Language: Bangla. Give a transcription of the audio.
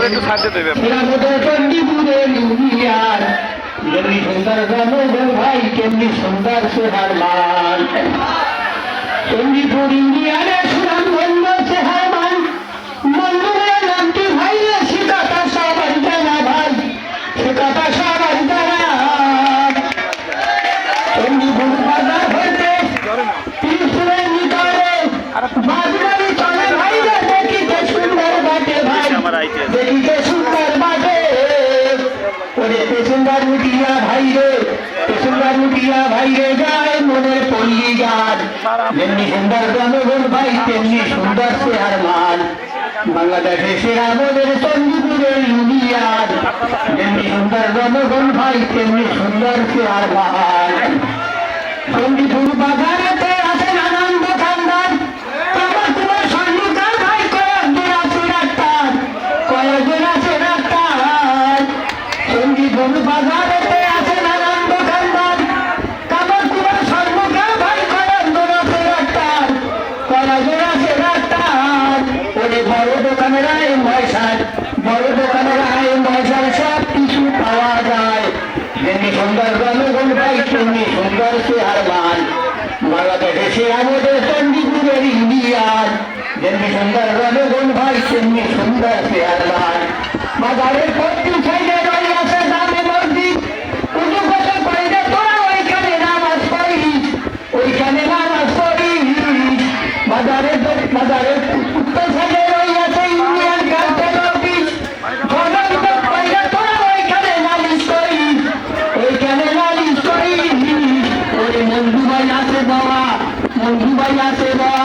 আমাকে একটু সাহায্য দেবে ভাই কেমনি সুন্দর তেমনি সোহার মান চণ্ডীপুর ইউনিয়নের পেছনবার উঠিয়া ভাই রে, পেছনবার উঠিয়া ভাই রে, যায় মনের পল্লী গান যেমনি সুন্দর জনগণ ভাই তেমনি সুন্দর চেহার মান বাংলাদেশে সেরা মোদের চণ্ডীপুরের ইউনিয়ন যেমনি সুন্দর জনগণ ভাই তেমনি সুন্দর চেহার মান চণ্ডীপুর বাজারেতে চণ্ডীপুর বাজারেতে আছে নানান দোকানদার। কাপড় তোমার সন্মুখে ভাই কয়েকজন আছে ডাক্তার কয়েকজন আছে ডাক্তার ওরে বড় দোকানের আয় ময়সার। বড় দোকানের আয় ময়সার সব কিছু পাওয়া যায়। যেমনি সুন্দর জনগণ ভাই তেমনি সুন্দর চেহার মান বাংলাদেশে আমাদের চণ্ডীপুরের ইন্ডিয়ান যেমনি সুন্দর জনগণ ভাই তেমনি সুন্দর চেহার মান মঞ্জু ভাই আছে বাবা মঞ্জু ভাই আছে বাবা